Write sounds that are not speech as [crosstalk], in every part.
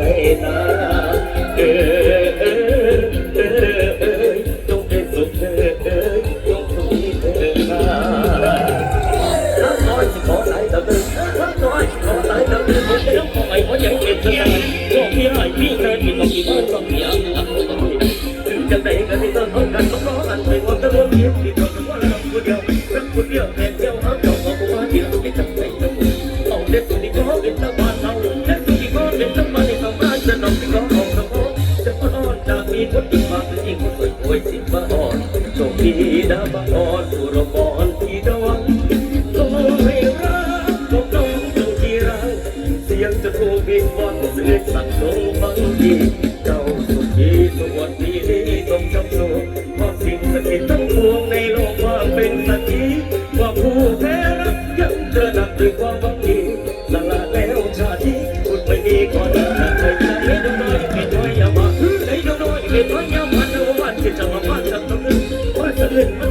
रहना มีคนอีกมากจริงสวยโวยสิบ้าอ่อนโชคดีดาบ้าอ่อนผู้รบอนที่ดวงโตให้รักกบน้องต้องที่รักเสียงจะทูบินวอนเสียงสั่งนลงบังทีเจ้าสุขีสวัสดีต้องจำโลก Yeah. [laughs]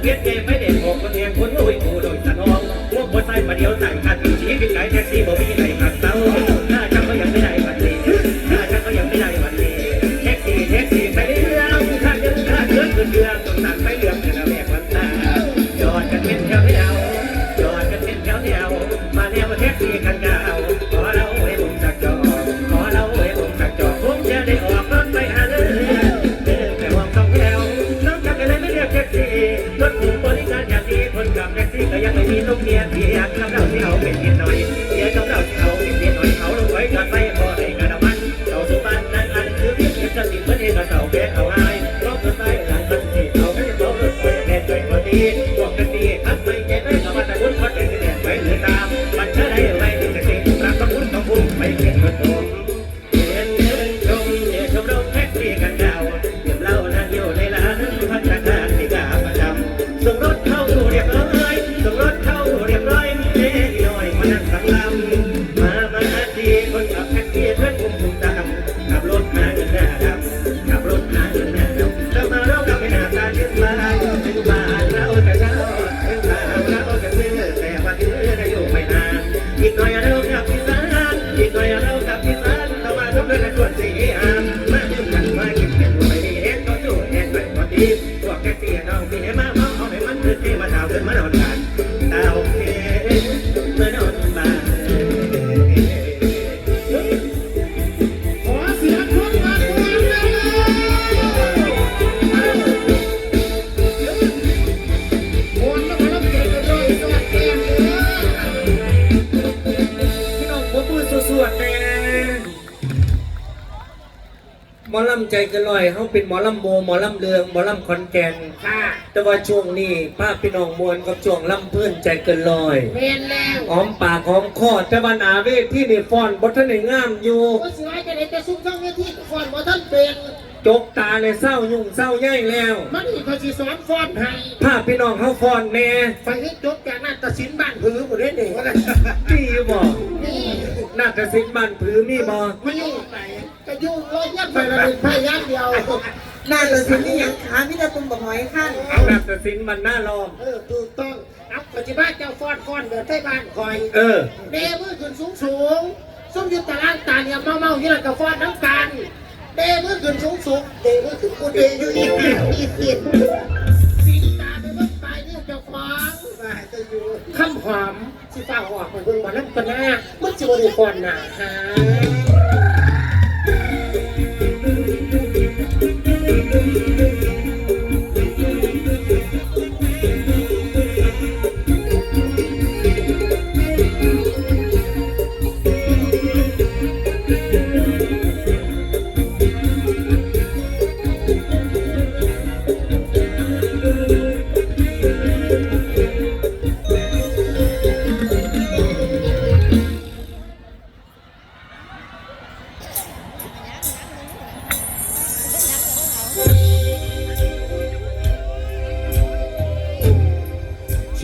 biết nghe mấy đèn một con em cuốn tôi cù cụ đổi ต้องเรียเรียนแล้วเราเที่ยวเป็นเรียนหน่อย เกันลอยเขาเป็นหมอลำโมหมอลำเลืองหมอลำคอนแกนค่ะแต่ว่าช่วงนี้ป้าพี่น้องมวลกับช่วงลำเพื่อนใจเกินลอยเมนแล้วหอมปากหอมคอแต่ว่าหนาเวทที่นี่ฟอนบทท่านได้งามอยู่ก็สิว่าจะได้แต่ซุ้มช่องเวทีก่อนว่าท่านเป็นจกตาเลยเศร้ายุ่งเศร้าแย่งแล้ว มันนี่เขาสิสอนฟ้อนให้ภาพพี่น้องเขาฟอนแน่ไปให้จบจากนั้นตัดสินบ้านผือหมดเลยเด็กว่ากันที่บ่นี่ น่าจะสินบ้านผือมีบ่ไม่ยุ่งไปก็ยุ่งรถยัดไปละเป็นพยานเดียวน่าจะสินี่ยังขาพี่ตาตุ่มบอกหอยขั้นน่าจะสินมันหน้าลอมเออถูกต้องเอาปัจจุบันเจ้าฟ้อนฟ้อนแบบใต้บ้านคอย เออเดมือขึ้นสูงสูงส้มอยุตตารางตาเนี่ยเมาเมาอยู่แล้วกับฟ้อนน้ำกันเดมือขึ้นสูงสูงเดมือขึ้นกูเดอยู่อีกอีกอีก คำหอมสิฟ้าหอมของเบิ่งมาน้ำกันหน้ามันจะบริกรหนาฮะ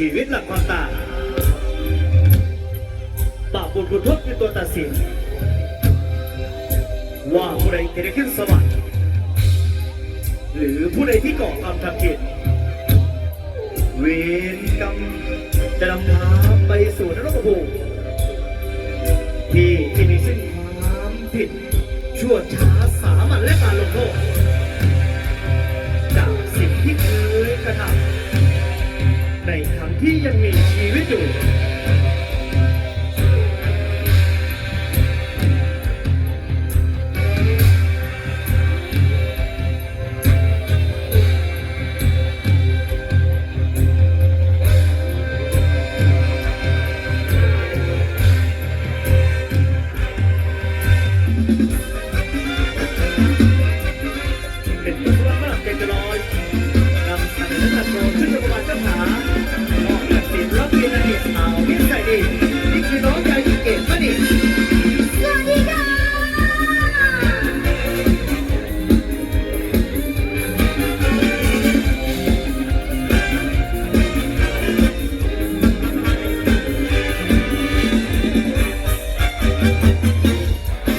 ชีวิตหลักความตายบาปบุญคุณโทษคือตัวตัดสิน ว่าผู้ใดจะได้ขึ้นสวรรค์หรือผู้ใดที่ก่อกรรมทำผิด เวรกรรมจะนำพาไปสู่นรกภูมิที่ที่มีซึ่งความผิด ชั่วช้าสามัญและการลงโทษ